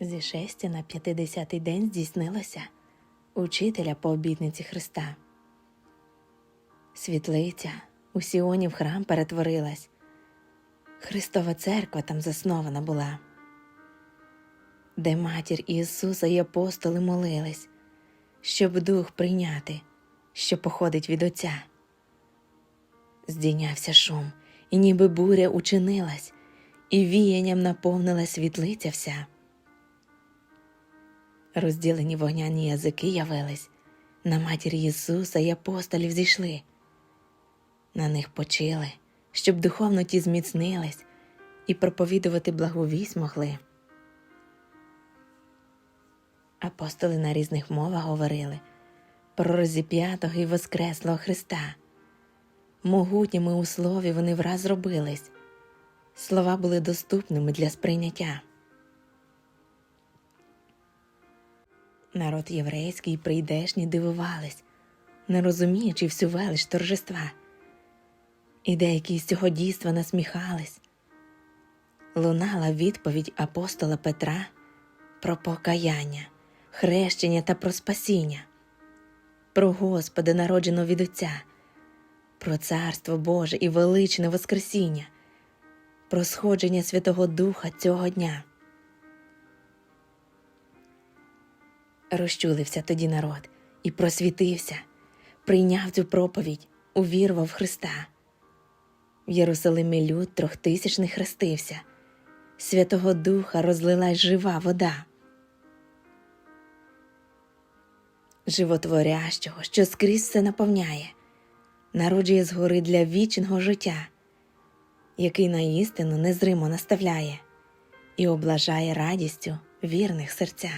Зі шестя на п'ятидесятий день здійснилося учителя по обітниці Христа. Світлиця у Сіоні в храм перетворилась. Христова церква там заснована була, де матір Ісуса і апостоли молились, щоб дух прийняти, що походить від Отця. Здійнявся шум, і ніби буря учинилась, і віянням наповнила світлиця вся. Розділені вогняні язики явились, на матір Ісуса і апостолів зійшли. На них почили, щоб духовно ті зміцнились і проповідувати благовість могли. Апостоли на різних мовах говорили про розіп'ятого і воскреслого Христа. Могутніми у слові вони враз зробились. Слова були доступними для сприйняття. Народ єврейський і прийдешній дивувались, не розуміючи всю велич торжества. І деякі з цього дійства насміхались. Лунала відповідь апостола Петра про покаяння, хрещення та про спасіння, про Господа, народженого від Отця, про Царство Боже і величне Воскресіння, про сходження Святого Духа цього дня. Розчулився тоді народ і просвітився, прийняв цю проповідь, увірував в Христа. В Єрусалимі люд трьохтисячний хрестився, Святого Духа розлилась жива вода. Животворящого, що скрізь все наповняє, народжує згори для вічного життя, який на істину незримо наставляє і облажає радістю вірних серця.